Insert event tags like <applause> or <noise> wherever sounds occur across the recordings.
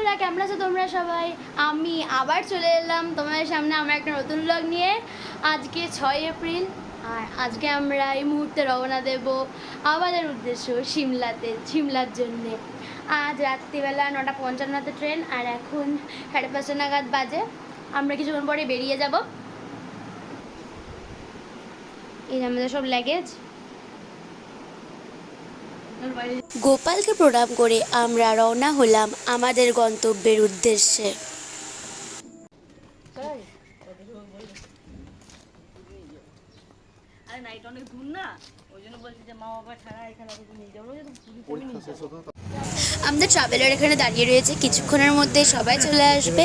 বন্ধুরা, কেমন আছো তোমরা সবাই? আমি আবার চলে এলাম তোমাদের সামনে আমরা একটা নতুন ব্লগ নিয়ে। আজকে ছয় এপ্রিল, আর আজকে আমরা এই মুহূর্তে রওনা দেব আমাদের উদ্দেশ্য সিমলাতে, সিমলার জন্যে। আজ রাত্রিবেলা নটা পঞ্চান্নতে ট্রেন, আর এখন সাড়ে পাঁচটা নাগাদ বাজে। আমরা কিছুক্ষণ পরে বেরিয়ে যাব। এই আমাদের সব লাগেজ গোপালকে প্রণাম করে আমরা রওনা হলাম আমাদের গন্তব্যের উদ্দেশ্যে। আমাদের ট্রাভেলার এখানে দাঁড়িয়ে রয়েছে। কিছুক্ষণের মধ্যে সবাই চলে আসবে।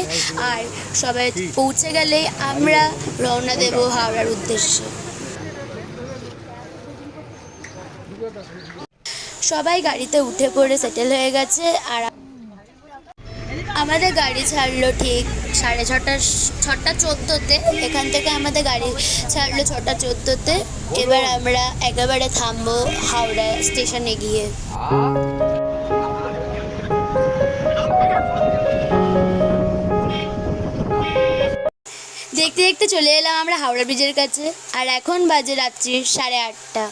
আর সবাই পৌঁছে গেলে আমরা রওনা দেব হাওড়ার উদ্দেশ্যে। সবাই গাড়িতে উঠে পড়ে সেটেল হয়ে গেছে আর আমাদের গাড়ি ছাড়লো ঠিক সাড়ে ছটা ছটা চোদ্দোতে। এখান থেকে আমাদের গাড়ি ছাড়লো ছটা চোদ্দোতে। এবার আমরা একেবারে থামবো হাওড়া স্টেশনে গিয়ে। দেখতে দেখতে চলে এলাম আমরা হাওড়া ব্রিজের কাছে। আর এখন বাজে রাত্রি সাড়ে আটটা।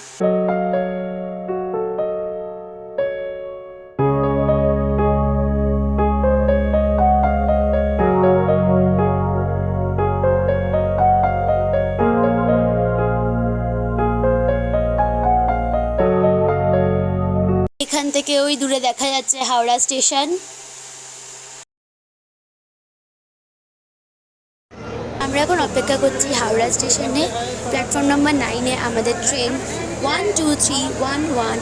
এখান থেকে ওই দূরে দেখা যাচ্ছে হাওড়া স্টেশন। আমরা এখন অপেক্ষা করছি হাওড়া স্টেশনে। প্ল্যাটফর্ম নাম্বার নাইনে আমাদের train. One two three one one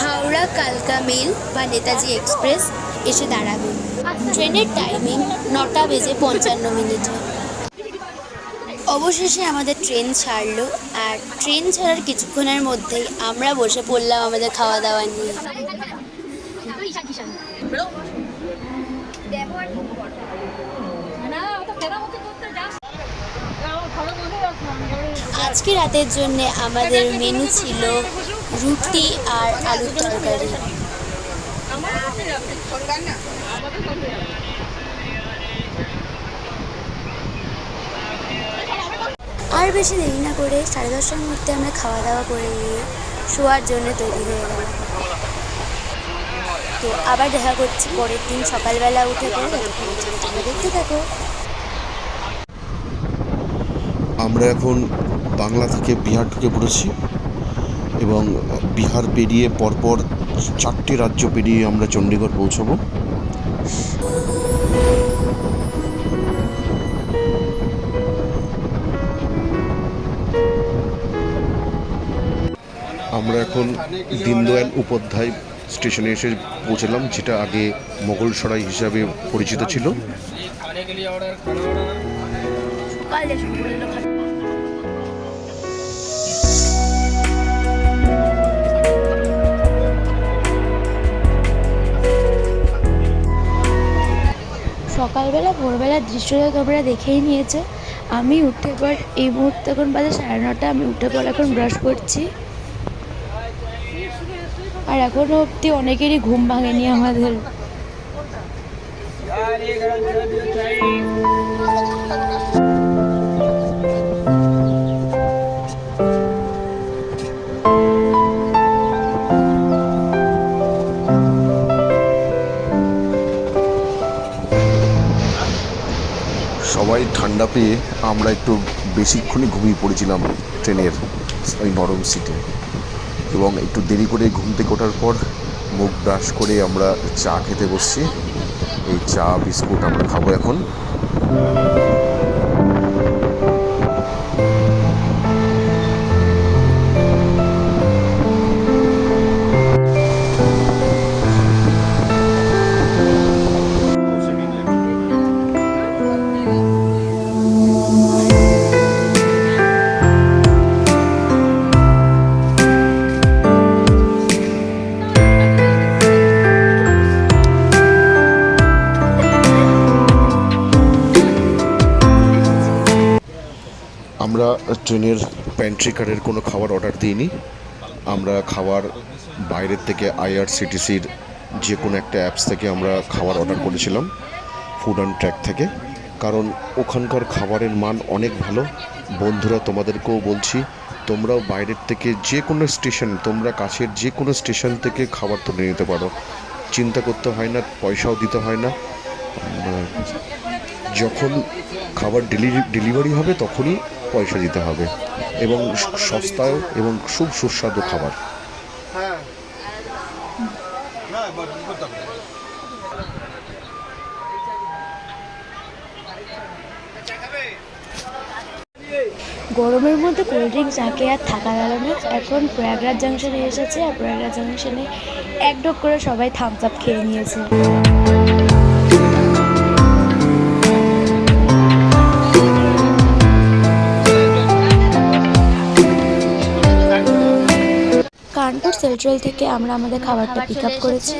Howrah কালকা মেল বা নেতাজি এক্সপ্রেস এসে দাঁড়াবে। ট্রেনের টাইমিং নটা বেজে পঞ্চান্ন মিনিটে। অবশেষে আমাদের ট্রেন ছাড়লো। আর ট্রেন ছাড়ার কিছুক্ষণের মধ্যেই আমরা বসে পড়লাম আমাদের খাওয়া দাওয়া নিয়ে। আজকে রাতের জন্য আমাদের মেনু ছিল রুটি আর আলুর তরকারি আমার কাছে যাবে আমাদের কাছে যাবে আর বেশি দেরি না করে সাড়ে দশটার মধ্যে আমরা খাওয়া দাওয়া করে নিয়ে শোয়ার জন্য তৈরি হয়ে গেলাম। তো আবার দেখা করছি পরের দিন সকালবেলা উঠে পড়ে দেখতে থাকো। আমরা এখন বাংলা থেকে বিহার ঢুকে পড়েছি এবং বিহার পেরিয়ে পরপর চারটি রাজ্য পেরিয়ে আমরা চণ্ডীগড় পৌঁছাবো। আমরা এখন দীনদয়াল উপাধ্যায় স্টেশনে এসে পৌঁছলাম, যেটা আগে মোগল সরাই হিসাবে পরিচিত ছিল। সকালবেলা ভোরবেলার দৃশ্যটা তোমরা দেখেই নিয়েছে। আমি উঠে পর, এই মুহূর্তে এখন বাজে সাড়ে নটা, আমি উঠে পর এখন ব্রাশ করছি। আর এখনও অবধি অনেকেরই ঘুম ভাঙেনি আমাদের। সবাই ঠান্ডা পেয়ে আমরা একটু বেশিক্ষণই ঘুমিয়ে পড়েছিলাম ট্রেনের ওই নরম সিটে এবং একটু দেরি করে ঘুম থেকে ওঠার পর মুখ ব্রাশ করে আমরা চা খেতে বসছি। এই চা, বিস্কুট আমরা খাব এখন। আমরা ট্রেনের প্যান্ট্রি কারের কোনো খাবার অর্ডার দিইনি। আমরা খাবার বাইরের থেকে আইআরসিটিসির যে কোনো একটা অ্যাপস থেকে আমরা খাবার অর্ডার করেছিলাম ফুড অ্যান্ড ট্র্যাক থেকে। কারণ ওখানকার খাবারের মান অনেক ভালো। বন্ধুরা, তোমাদেরকেও বলছি, তোমরাও বাইরের থেকে যে কোনো স্টেশন তোমরা কাছের যে কোনো স্টেশন থেকে খাবার তুলে নিতে পারো। চিন্তা করতে হয় না, পয়সাও দিতে হয় না। যখন খাবার ডেলিভারি ডেলিভারি হবে তখনই পয়সা দিতে হবে এবং সস্তায় এবং খুব সুস্বাদু খাবার। গরমের মধ্যে কোল্ড ড্রিঙ্কস আঁকে আর থাকা গেল না। এখন প্রয়াগরাজ জাংশনে এসেছে আর প্রয়াগরাজ জাংশনে এক ডোক করে সবাই থামস আপ খেয়ে নিয়েছে। সেন্ট্রাল থেকে আমরা আমাদের খাবারটা পিক আপ করেছি।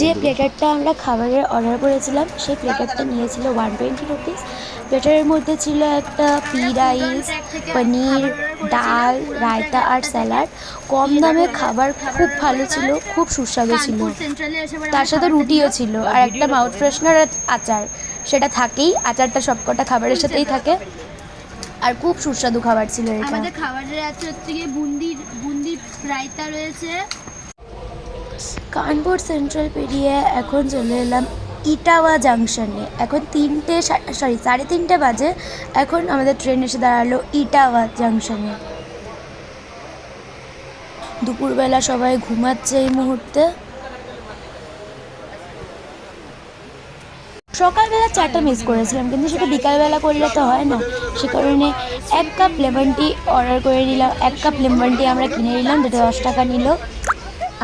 যে প্লেটারটা আমরা খাবারের অর্ডার করেছিলাম সেই প্লেটারটা নিয়েছিল ওয়ান টোয়েন্টি রুপিস প্লেটারের মধ্যে ছিল একটা পি রাইস পনির ডাল রায়তা আর স্যালাড কম দামে খাবার খুব ভালো ছিল খুব সুস্বাদু ছিল। তার সাথে রুটিও ছিল আর একটা মাউথ ফ্রেশনার আচার সেটা থাকেই আচারটা সবকটা খাবারের সাথেই থাকে। আর খুব সুস্বাদু খাবার ছিল এটা। আমাদের খাবারের আছে হচ্ছে গিয়ে বুন্দির বুন্দির রায়তা রয়েছে। কানপুর সেন্ট্রাল পেরিয়ে এখন চলে এলাম ইটাওয়া জাংশনে এখন তিনটে সরি সাড়ে তিনটে বাজে। এখন আমাদের ট্রেন এসে দাঁড়াল ইটাওয়া জাংশনে দুপুরবেলা সবাই ঘুমাচ্ছে এই মুহূর্তে। সকালবেলা চাটা মিস করেছিলাম কিন্তু সেটা বিকালবেলা করলে তো হয় না। সে কারণে এক কাপ লেমন টি অর্ডার করে নিলাম। এক কাপ লেমন টি আমরা কিনে নিলাম যেটা দশ টাকা নিল।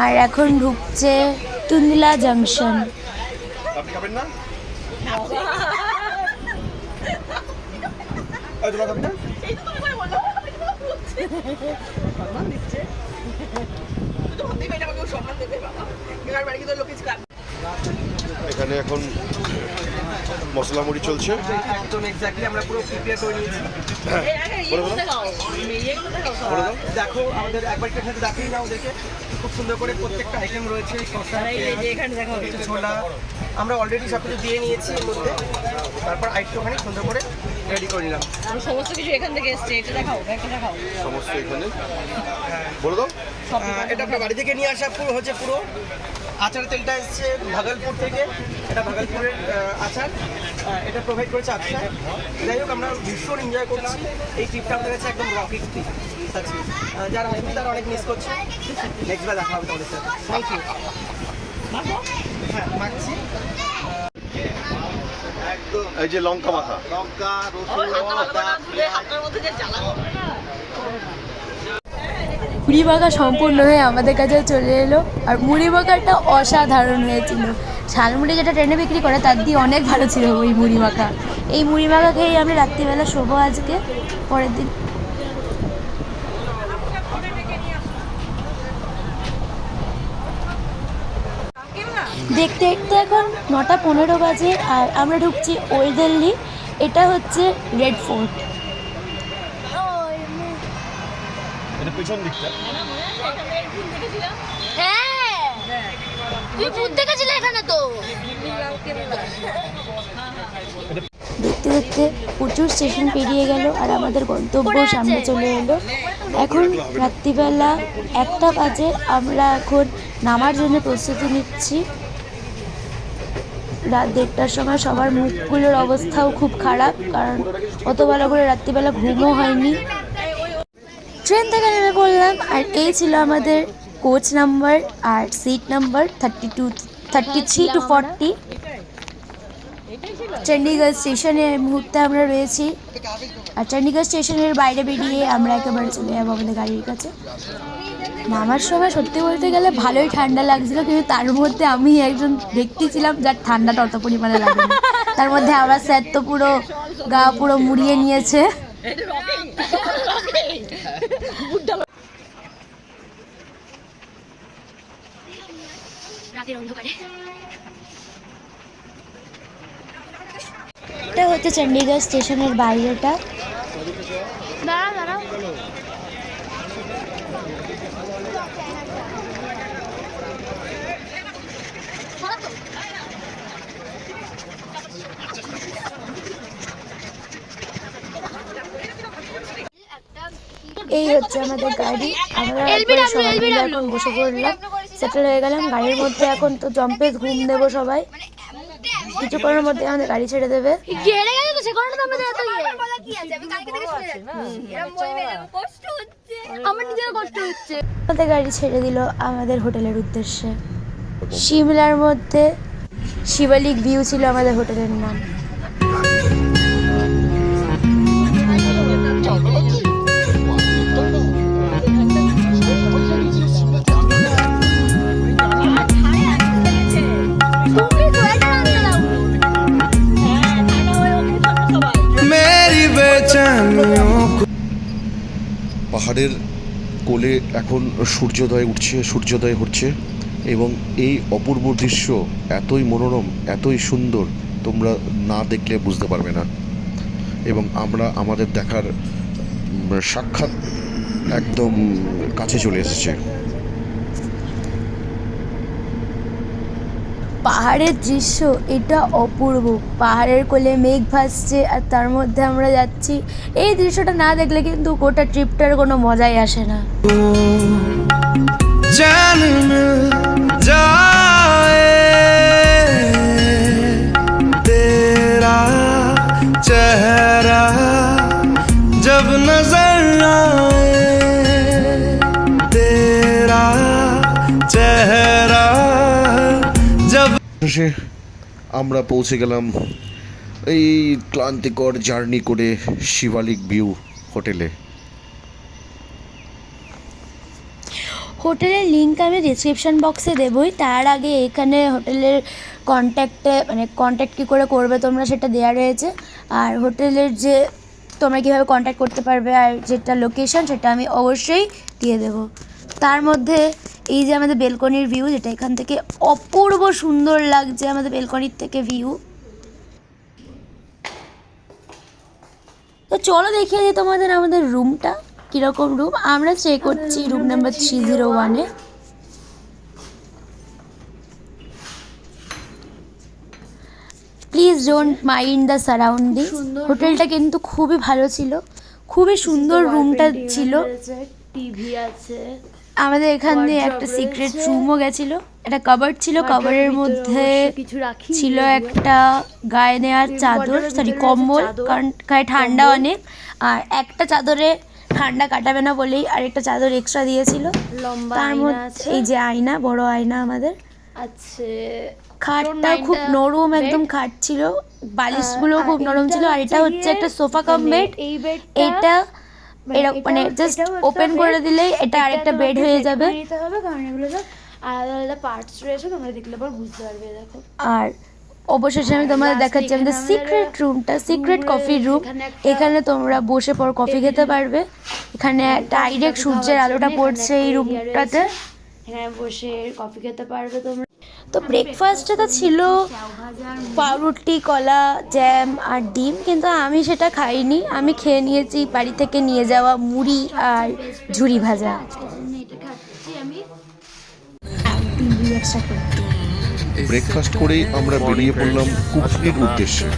আর এখন ঢুকছে তুন্দলা জাংশন <laughs> এখানে এখন মশলা মুড়ি চলছে। একদম এক্স্যাক্টলি আমরা পুরো প্রিপেয়ার করে নিয়েছি। দেখো আমাদের একবার একটু সাথে দেখাই না ওদেরকে খুব সুন্দর করে প্রত্যেকটা আইটেম রয়েছে শসা, এখানে দেখা কিছু ছোলা। আমরা অলরেডি সব কিছু দিয়ে নিয়েছি এর মধ্যে। তারপর আইটেমখানি সুন্দর করে রেডি করে নিলাম। আমি সমস্ত কিছু এখান থেকে এসছে এটা দেখাও ব্যাগটা দেখাও। সমস্ত এখানে। বলে দাও। এটা আপনার বাড়ি থেকে নিয়ে আসা পুরো হচ্ছে পুরো। আচার তেলটা এসছে ভাগলপুর থেকে। এটা ভাগলপুরের আচার। এটা প্রোভাইড করেছে আচ্ছা যাই হোক আমরা ভীষণ এনজয় করছি। এই ট্রিপটা আমাদের কাছে একদম রকেট ট্রিপ সাচ্ছি যারা হয়নি তারা অনেক মিস করছে। নেক্সট বার দেখা হবে তোমাদের সাথে। থ্যাংক ইউ হ্যাঁ মাখছি। এই যে লঙ্কা মাখা। হাতের মধ্যে যে জ্বালা করবে না মুড়ি মাখা সম্পূর্ণ হয়ে আমাদের কাছে চলে এলো। আর মুড়ি মাখাটা অসাধারণ হয়েছিল। ঝালমুড়ি যেটা ট্রেনে বিক্রি করে, তার দিয়ে অনেক ভালো ছিল ওই মুড়ি মাখা এই মুড়ি মাখা খেয়েই আমরা রাত্রিবেলা শোবো আজকে। পরের দিন। দেখতে দেখতে এখন নটা পনেরো বাজে, আর আমরা ঢুকছি ওল্ড দিল্লি। এটা হচ্ছে রেড ফোর্ট। পেছন দিকটা। হ্যাঁ তুই ভূত দেখেছিলে এখানে তো। দেখতে দেখতে প্রচুর স্টেশন পেরিয়ে গেল আর আমাদের গন্তব্য সামনে চলে এলো। এখন রাত্রিবেলা একটা বাজে আমরা এখন নামার জন্য প্রস্তুতি নিচ্ছি। রাত দেড়টার সময় সবার মুখগুলোর অবস্থাও খুব খারাপ কারণ অত ভালো করে রাত্রিবেলা ঘুমও হয়নি। ট্রেন থেকে নেমে পড়লাম আর এই ছিল আমাদের কোচ নাম্বার আর seat number thirty two thirty three two forty Chandigarh স্টেশনে মুহূর্তে আমরা রয়েছি। আর চণ্ডীগড় স্টেশনের বাইরে বেরিয়ে আমরা একেবারে চলে যাব আমাদের গাড়ির কাছে। নামার সময় সত্যি বলতে গেলে ভালোই ঠান্ডা লাগছিল, কিন্তু তার মধ্যে আমি একজন ব্যক্তি ছিলাম যার ঠান্ডাটা অত পরিমাণে লাগে তার মধ্যে আমার স্যার তো পুরো গা পুরো মুড়িয়ে নিয়েছে। এটা রকেট রকেট রাতের অন্ধকারে। এটা হচ্ছে চণ্ডীগড় স্টেশনের বাইরেটা। এই হচ্ছে আমাদের গাড়ি। আমরা সবাই মিলে এখন বসে পড়লাম। সেটেল হয়ে গেলাম। গাড়ির মধ্যে এখন তো জম্পে ঘুম দেবো সবাই। কিছুক্ষণের মধ্যে আমাদের গাড়ি ছেড়ে দেবে। ইয়ে। আমাদের গাড়ি ছেড়ে দিল আমাদের হোটেলের উদ্দেশ্যে। সিমলার মধ্যে শিবালিক ভিউ ছিল আমাদের হোটেলের নাম। পাহাড়ের কোলে এখন সূর্যোদয় উঠছে, সূর্যোদয় হচ্ছে এবং এই অপূর্ব দৃশ্য এতই মনোরম, এতই সুন্দর, তোমরা না দেখলে বুঝতে পারবে না। এবং আমরা আমাদের দেখার সাক্ষাৎ একদম কাছে চলে এসেছে। পাহাড়ের দৃশ্য, এটা অপূর্ব। পাহাড়ের কোলে মেঘ ভাসছে আর তার মধ্যে আমরা যাচ্ছি। এই দৃশ্যটা না দেখলে কিন্তু গোটা ট্রিপটার কোনো মজাই আসে না। চেহারা, জব নজর শেষে আমরা পৌঁছে গেলাম এই ক্লান্তিকর জার্নি করে শিবালিক ভিউ হোটেলে। হোটেলের লিঙ্ক আমি ডিসক্রিপশন বক্সে দেবই। তার আগে এখানে হোটেলের কন্ট্যাক্টে মানে কন্ট্যাক্ট কী করে করবে তোমরা সেটা দেওয়া রয়েছে। আর হোটেলের যে তোমরা কীভাবে কন্ট্যাক্ট করতে পারবে আর যেটা লোকেশন সেটা আমি অবশ্যই দিয়ে দেবো। তার মধ্যে এই যে আমাদের বেলকনির ভিউ যেটা এখান থেকে অপূর্ব সুন্দর লাগছে আমাদের বেলকনির থেকে ভিউ তো চলো দেখিয়ে দিই তোমাদের আমাদের রুমটা কীরকম রুম আমরা স্টে করছি রুম নাম্বার থ্রি জিরো ওয়ানে please don't mind the surrounding হোটেলটা কিন্তু খুবই ভালো ছিল। খুবই সুন্দর রুমটা ছিল। টিভি আছে। আমাদের এখান দিয়ে একটা সিক্রেট রুমও গেছিল। একটা কাবার্ড ছিল কাবারের মধ্যে ছিল একটা গায়ে নেওয়ার চাদর সরি কম্বল কারণ গায়ে ঠান্ডা অনেক। আর একটা চাদরে ঠান্ডা কাটাবে না বলেই আরেকটা চাদর এক্সট্রা দিয়েছিল। তার মধ্যে এই যে আয়না বড় আয়না আমাদের। আছে। খাটটা খুব নরম একদম খাট ছিল। বালিশগুলো খুব নরম ছিল। আর এটা হচ্ছে একটা সোফা কাম বেড এটা এরকম মানে জাস্ট ওপেন করে দিলেই এটা আরেকটা বেড হয়ে যাবে। নিতে হবে কারণ এগুলো সব আলাদা আলাদা পার্টস রয়েছে তোমরা দেখলে পর বুঝতে পারবে দেখো। আর অবশেষে আমি তোমাদের দেখাচ্ছি আমাদের সিক্রেট রুমটা সিক্রেট কফি রুম এখানে এখানে তোমরা বসে পর কফি খেতে পারবে। এখানে ডাইরেক্ট সূর্যের আলোটা পড়ছে এই রুমটাতে এখানে বসে কফি খেতে পারবে তোমরা। তো ব্রেকফাস্টে তো ছিল পাউরুটি, কলা জ্যাম আর ডিম, কিন্তু আমি সেটা খাইনি। আমি খেয়ে নিয়েছি বাড়ি থেকে নিয়ে যাওয়া মুড়ি আর ঝুড়ি ভাজা। ব্রেকফাস্ট করেই আমরা বেরিয়ে পড়লাম কুফরির উদ্দেশ্যে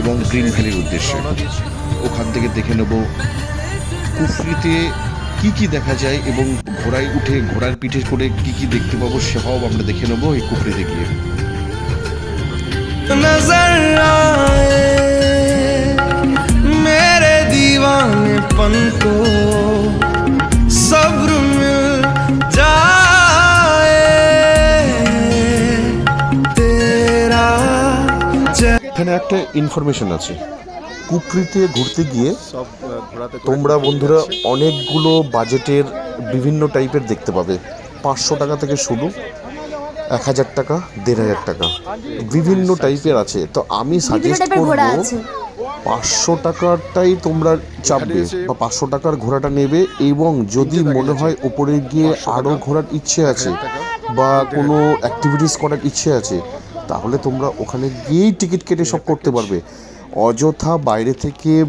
এবং গ্রিন ভ্যালির উদ্দেশ্যে। ওখান থেকে দেখে নেব কুফরিতে কি কি দেখা যায় এবং ঘোড়ায় উঠে ঘোড়ার পিঠে করে কি কি দেখতে পাবো সেটাও আমরা দেখে নেব এই কুকুরে গিয়ে। এখানে একটা ইনফরমেশন আছে। কুফরিতে ঘুরতে গিয়ে তোমরা বন্ধুরা অনেকগুলো বাজেটের বিভিন্ন টাইপের দেখতে পাবে। পাঁচশো টাকা থেকে শুরু এক হাজার টাকা দেড় হাজার টাকা। বিভিন্ন টাইপের আছে। তো আমি সাজেস্ট করব পাঁচশো টাকারটাই তোমরা চাপবে বা পাঁচশো টাকার ঘোড়াটা নেবে এবং যদি মনে হয় ওপরে গিয়ে আরও ঘোরার ইচ্ছে আছে বা কোনো অ্যাক্টিভিটিস করার ইচ্ছে আছে তাহলে তোমরা ওখানে গিয়েই টিকিট কেটে সব করতে পারবে। অযথা বাইরে থেকে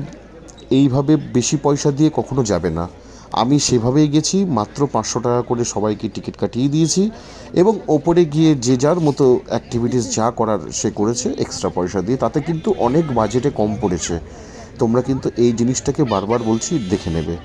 এইভাবে বেশি পয়সা দিয়ে কখনো যাবে না। আমি সেভাবেই গেছি, মাত্র পাঁচশো টাকা করে সবাইকে টিকিট কাটিয়ে দিয়েছি এবং ওপরে গিয়ে যে যার মতো অ্যাক্টিভিটিস যা করার সে করেছে এক্সট্রা পয়সা দিয়ে। তাতে কিন্তু অনেক বাজেটে কম পড়েছে। তোমরা কিন্তু এই জিনিসটাকে বারবার বলছি দেখে নেবে।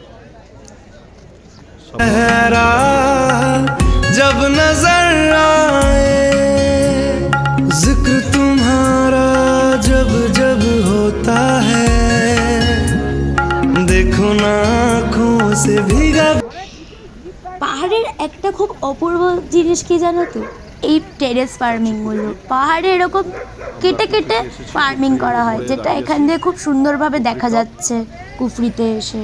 অপূর্ব জিনিস কি জানো তো? এই টেরেস ফার্মিংগুলো পাহাড়ে এরকম কেটে কেটে ফার্মিং করা হয়, যেটা এখান দিয়ে খুব সুন্দরভাবে দেখা যাচ্ছে কুফরিতে এসে।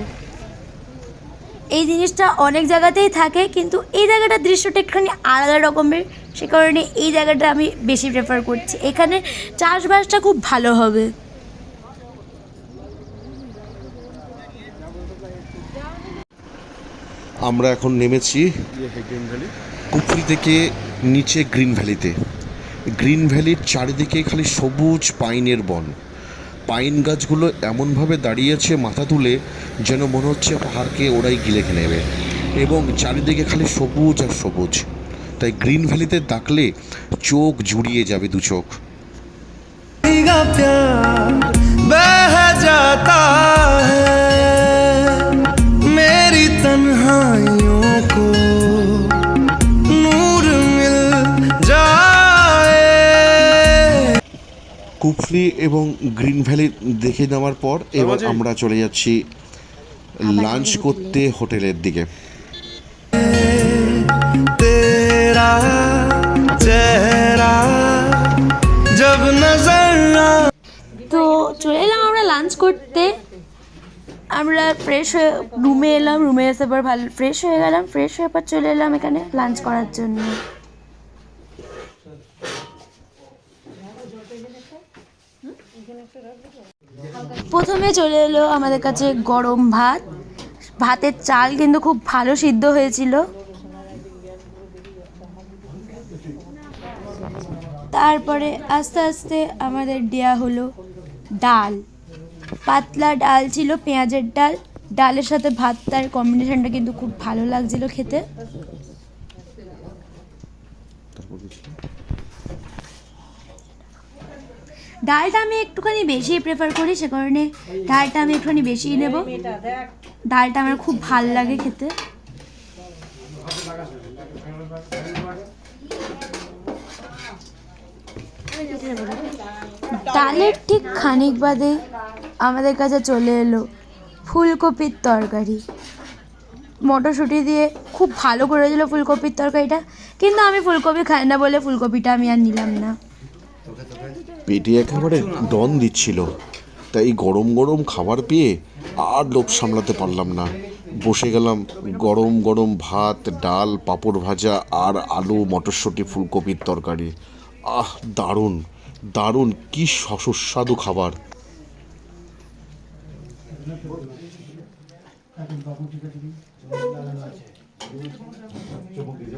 এই জিনিসটা অনেক জায়গাতেই থাকে, কিন্তু এই জায়গাটার দৃশ্যটা একটুখানি আলাদা রকমের। সে কারণে এই জায়গাটা আমি বেশি প্রেফার করছি। এখানে চাষবাসটা খুব ভালো হবে। আমরা এখন নেমেছি কুফরি থেকে নিচে গ্রিন ভ্যালিতে গ্রিন ভ্যালির চারিদিকে খালি সবুজ পাইনের বন পাইন গাছগুলো এমনভাবে দাঁড়িয়েছে মাথা তুলে যেন মনে হচ্ছে পাহাড়কে ওরাই গিলে খেয়ে নেবে এবং চারিদিকে খালি সবুজ আর সবুজ তাই গ্রিন ভ্যালিতে ডাকলে চোখ জুড়িয়ে যাবে দু চোখ भीगा प्यार बह जाता है কুফরি এবং গ্রিন ভ্যালি দেখে নেওয়ার পর এবার আমরা চলে যাচ্ছি লাঞ্চ করতে হোটেলের দিকে। তো চলে এলাম আমরা লাঞ্চ করতে। আমরা ফ্রেশ হয়ে রুমে এলাম রুমে এসে পর ভালো ফ্রেশ হয়ে গেলাম ফ্রেশ হয়ে পর চলে এলাম এখানে লাঞ্চ করার জন্য। প্রথমে চলে এলো আমাদের কাছে গরম ভাত। ভাতের চাল কিন্তু খুব ভালো সিদ্ধ হয়েছিল। তারপরে আস্তে আস্তে আমাদের দেয়া হলো ডাল। পাতলা ডাল ছিল, পেঁয়াজের ডাল। ডালের সাথে ভাতটার কম্বিনেশনটা কিন্তু খুব ভালো লাগছিল খেতে। ডালটা আমি একটুখানি বেশি প্রেফার করি, সে কারণে ডালটা আমি একটুখানি বেশিই নেব। ডালটা আমার খুব ভালো লাগে খেতে। ডালের ঠিক খানিক বাদে আমাদের কাছে চলে এলো ফুলকপির তরকারি। মটরশুঁটি দিয়ে খুব ভালো করেছিল ফুলকপির তরকারিটা, কিন্তু আমি ফুলকপি খাই না বলে ফুলকপিটা আমি আর নিলাম না। পেটে একেবারে ডন দিচ্ছিল। তাই গরম গরম খাবার পেয়ে আর লোভ সামলাতে পারলাম না। বসে গেলাম গরম গরম ভাত, ডাল, পাঁপড় ভাজা আর আলু, মটরশুঁটি, ফুলকপির তরকারি। আহ, দারুণ দারুণ, কি সুস্বাদু খাবার।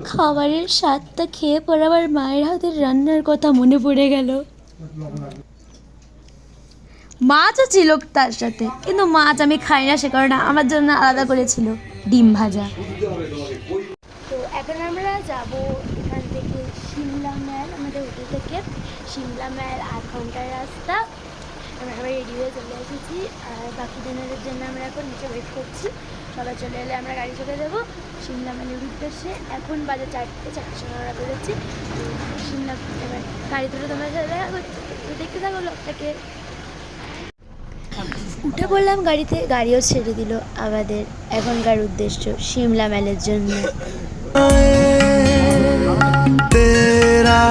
খাবারের স্বাদটা খেয়ে পর আবার মায়ের হাতের রান্নার কথা মনে পড়ে গেল। মাছও ছিল তার সাথে, কিন্তু মাছ আমি খাই না, সে কারণে আমার জন্য আলাদা করেছিল ডিম ভাজা। তো এখন আমরা যাব এখান থেকে সিমলা ম্যাল, আমাদের হোটেল থেকে সিমলা ম্যাল আধ ঘণ্টার রাস্তা। আমরা সবাই রেডি হয়ে চলে এসেছি, আর বাকি দিনের জন্য আমরা এখন নিচে ওয়েট করছি। সবাই চলে এলে আমরা গাড়ি চলে দেবো সিমলা ম্যালের উদ্দেশ্যে এখন বাজে চারটে চারটে সময় আমরা বেরোচ্ছি। সিমলা, এবার গাড়ি তুলে তোমরা সাথে দেখা করছি দেখতে থাকো লোকটাকে উঠে পড়লাম গাড়িতে, গাড়িও ছেড়ে দিল আমাদের এখনকার উদ্দেশ্য সিমলা ম্যালের জন্য। तेरा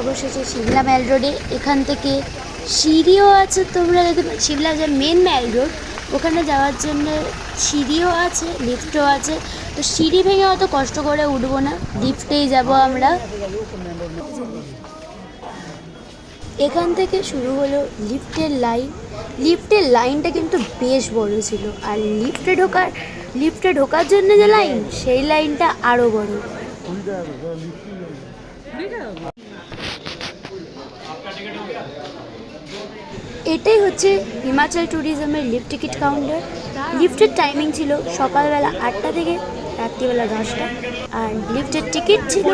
অবশেষে সিমলা ম্যাল রোডে এখান থেকে সিঁড়িও আছে, তোমরা পা- সিমলা যে মেন ম্যাল রোড, ওখানে যাওয়ার জন্য সিঁড়িও আছে লিফটও আছে। তো সিঁড়ি ভেঙে অত কষ্ট করে উঠবো না লিফটেই যাব আমরা। এখান থেকে শুরু হলো লিফটের লাইন লিফটের লাইনটা কিন্তু বেশ বড় ছিল, আর লিফটে ঢোকার লিফটে ঢোকার জন্য যে লাইন সেই লাইনটা আরও বড়। এটাই হচ্ছে হিমাচল ট্যুরিজমের লিফট টিকিট কাউন্টার লিফটের টাইমিং ছিল সকালবেলা আটটা থেকে রাত্রিবেলা দশটা। আর লিফটের টিকিট ছিল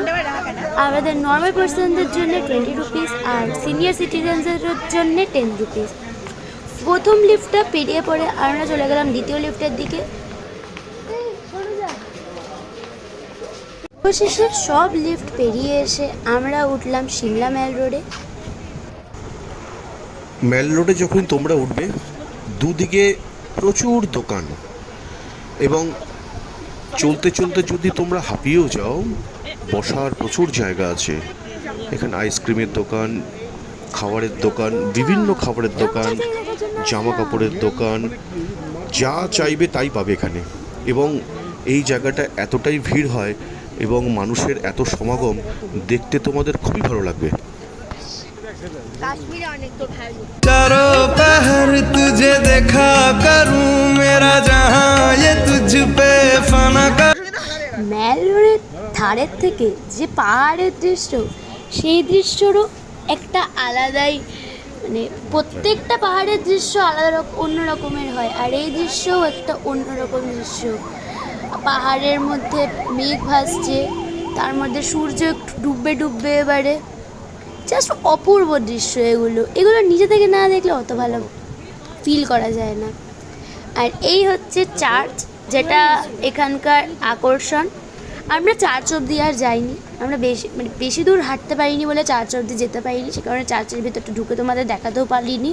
আমাদের নর্মাল পার্সনদের জন্য টোয়েন্টি রুপিস আর সিনিয়র সিটিজেন্সদের জন্য টেন রুপিস প্রথম লিফটটা পেরিয়ে পরে আমরা চলে গেলাম দ্বিতীয় লিফটের দিকে। অবশেষে সব লিফট পেরিয়ে এসে আমরা উঠলাম সিমলা মেল রোডে। মেল রোডে যখন তোমরা উঠবে, দুদিকে প্রচুর দোকান। এবং চলতে চলতে যদি তোমরা হাঁপিয়েও যাও, বসার প্রচুর জায়গা আছে। এখানে আইসক্রিমের দোকান, খাবারের দোকান, বিভিন্ন খাবারের দোকান জামা কাপড়ের দোকান, যা চাইবে তাই পাবে এখানে। এবং এই জায়গাটা এতটাই ভিড় হয় এবং মানুষের এত সমাগম, দেখতে তোমাদের খুবই ভালো লাগবে কাশ্মীরে অনেক তো ভালো चारों पहर तुझे देखा करूं मेरा जहां ये तुझ पे फना कर ম্যাল রোডের ধারের থেকে যে পাহাড়ের দৃশ্য সেই দৃশ্যরও একটা আলাদাই মানে প্রত্যেকটা পাহাড়ের দৃশ্য আলাদা রকম অন্য রকমের হয় আর এই দৃশ্যও একটা অন্যরকম দৃশ্য পাহাড়ের মধ্যে মেঘ ভাসছে তার মধ্যে সূর্য একটু ডুববে ডুববে এবারে জাস্ট অপূর্ব দৃশ্য এগুলো। এগুলো নিজে থেকে না দেখলে অত ভালো ফিল করা যায় না। আর এই হচ্ছে চার্চ যেটা এখানকার আকর্ষণ। আমরা চার্চ অবধি আর যাইনি। আমরা বেশি মানে বেশি দূর হাঁটতে পারিনি বলে চার্চ অবধি যেতে পারিনি। সে কারণে চার্চের ভিতরটা ঢুকে তোমাদের দেখাতেও পারিনি।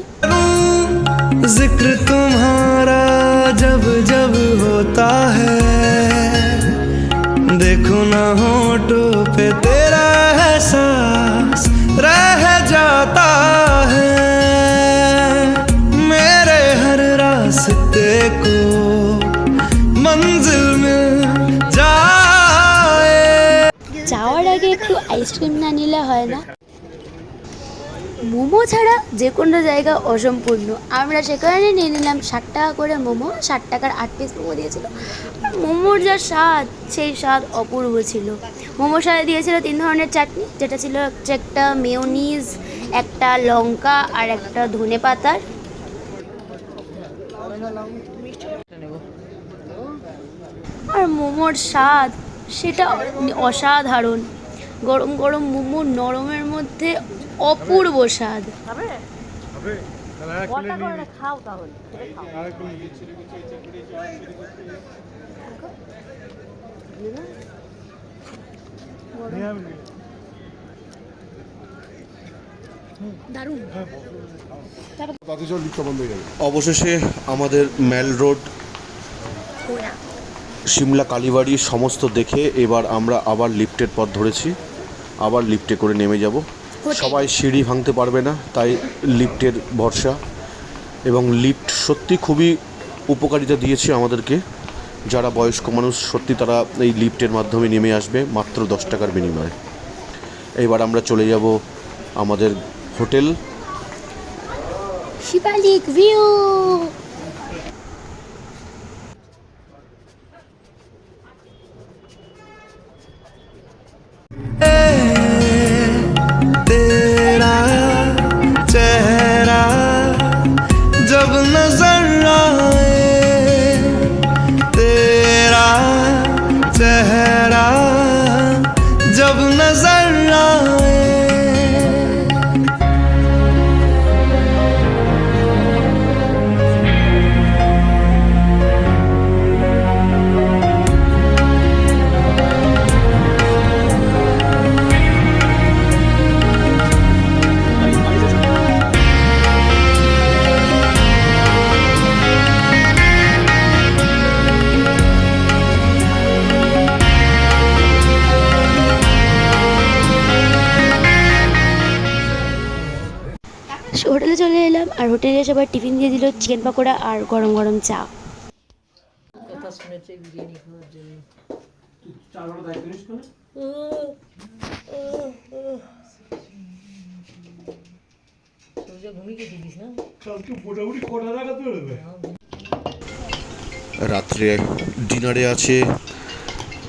দেখো না হোটো পে তেরা रह जाता है मेरे हर रास्ते को मंजिल मिल जाए যাওয়ার আগে একটু আইসক্রিম না নিলে হয় না মোমো ছাড়া যে কোনো জায়গা অসম্পূর্ণ। আমরা সেখানে নিয়ে নিলাম ষাট টাকা করে মোমো, ষাট টাকার আট পিস মোমো দিয়েছিল। মোমোর যা স্বাদ, সেই স্বাদ অপূর্ব ছিল। মোমোর সাথে দিয়েছিল তিন ধরনের চাটনি, যেটা ছিল হচ্ছে একটা মেয়োনিজ একটা লঙ্কা আর একটা ধনে পাতার আর মোমোর স্বাদ, সেটা অসাধারণ। গরম গরম মোমো নরমের মধ্যে অপূর্ব স্বাদ। না খাও তাহলে। অবশেষে আমাদের ম্যাল রোড সিমলা কালীবাড়ি সমস্ত দেখে এবার আমরা আবার লিফটের পথ ধরেছি। আবার লিফটে করে নেমে যাব। সবাই সিঁড়ি ভাঙতে পারবে না তাই লিফটের ভরসা। এবং লিফট সত্যি খুবই উপকারিতা দিয়েছে আমাদেরকে। যারা বয়স্ক মানুষ সত্যি তারা এই লিফটের মাধ্যমে নেমে আসবে মাত্র দশ টাকার বিনিময়ে। এবার আমরা চলে যাব আমাদের হোটেল। শিবালিক ভিউ! नजर এসে আবার টিফিন দিয়ে দিল চিকেন পাকোড়া আর গরম গরম চা। রাত্রে ডিনারে আছে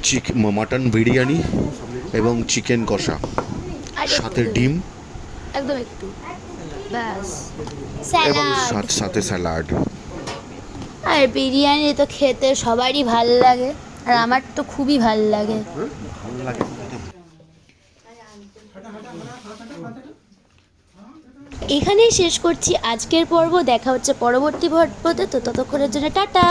চিক মাটন বিরিয়ানি এবং চিকেন কষা সাথে ডিম। একদম একটু। ব্যাস। এবং স্যালাড। সাথে সাথে স্যালাড। আর বিরিয়ানি তো খেতে সবারই ভালো লাগে আর আমার তো খুবই ভালো লাগে। এখানেই শেষ করছি। আজকের পর্ব দেখা হচ্ছে পরবর্তী পর্বতে তো ততক্ষণের জন্য টাটা।